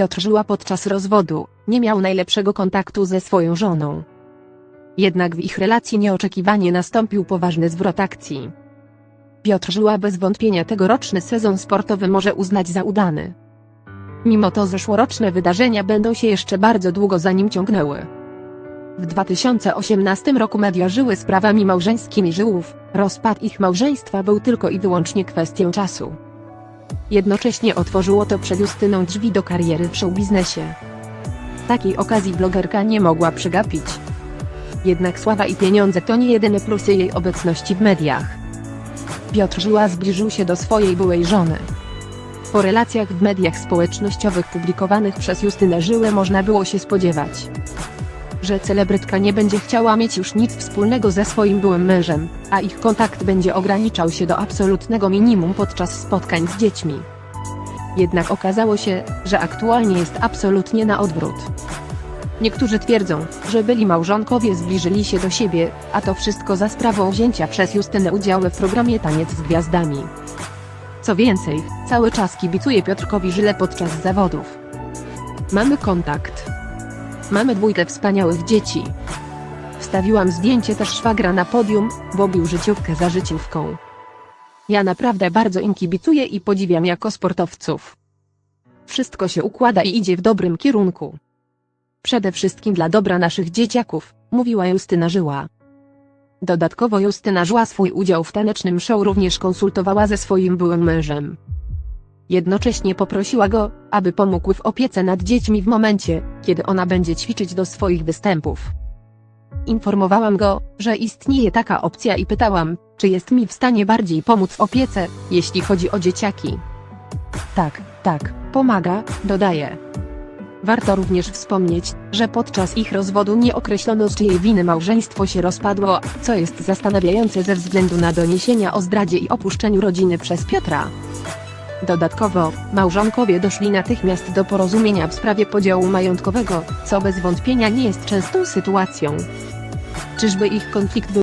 Piotr Żyła podczas rozwodu, nie miał najlepszego kontaktu ze swoją żoną. Jednak w ich relacji nieoczekiwanie nastąpił poważny zwrot akcji. Piotr Żyła bez wątpienia tegoroczny sezon sportowy może uznać za udany. Mimo to zeszłoroczne wydarzenia będą się jeszcze bardzo długo za nim ciągnęły. W 2018 roku media żyły sprawami małżeńskimi Żyłów, rozpad ich małżeństwa był tylko i wyłącznie kwestią czasu. Jednocześnie otworzyło to przed Justyną drzwi do kariery w showbiznesie. Takiej okazji blogerka nie mogła przegapić. Jednak sława i pieniądze to nie jedyne plusy jej obecności w mediach. Piotr Żyła zbliżył się do swojej byłej żony. Po relacjach w mediach społecznościowych publikowanych przez Justynę Żyłę można było się spodziewać, że celebrytka nie będzie chciała mieć już nic wspólnego ze swoim byłym mężem, a ich kontakt będzie ograniczał się do absolutnego minimum podczas spotkań z dziećmi. Jednak okazało się, że aktualnie jest absolutnie na odwrót. Niektórzy twierdzą, że byli małżonkowie zbliżyli się do siebie, a to wszystko za sprawą wzięcia przez Justynę udziału w programie Taniec z Gwiazdami. Co więcej, cały czas kibicuje Piotrkowi Żyle podczas zawodów. Mamy kontakt. Mamy dwójkę wspaniałych dzieci. Wstawiłam zdjęcie też szwagra na podium, bo bił życiówkę za życiówką. Ja naprawdę bardzo im kibicuję i podziwiam jako sportowców. Wszystko się układa i idzie w dobrym kierunku. Przede wszystkim dla dobra naszych dzieciaków, mówiła Justyna Żyła. Dodatkowo Justyna Żyła swój udział w tanecznym show również konsultowała ze swoim byłym mężem. Jednocześnie poprosiła go, aby pomógł w opiece nad dziećmi w momencie, kiedy ona będzie ćwiczyć do swoich występów. Informowałam go, że istnieje taka opcja i pytałam, czy jest mi w stanie bardziej pomóc w opiece, jeśli chodzi o dzieciaki. Tak, tak, pomaga, dodaje. Warto również wspomnieć, że podczas ich rozwodu nie określono z czyjej winy małżeństwo się rozpadło, co jest zastanawiające ze względu na doniesienia o zdradzie i opuszczeniu rodziny przez Piotra. Dodatkowo, małżonkowie doszli natychmiast do porozumienia w sprawie podziału majątkowego, co bez wątpienia nie jest częstą sytuacją. Czyżby ich konflikt był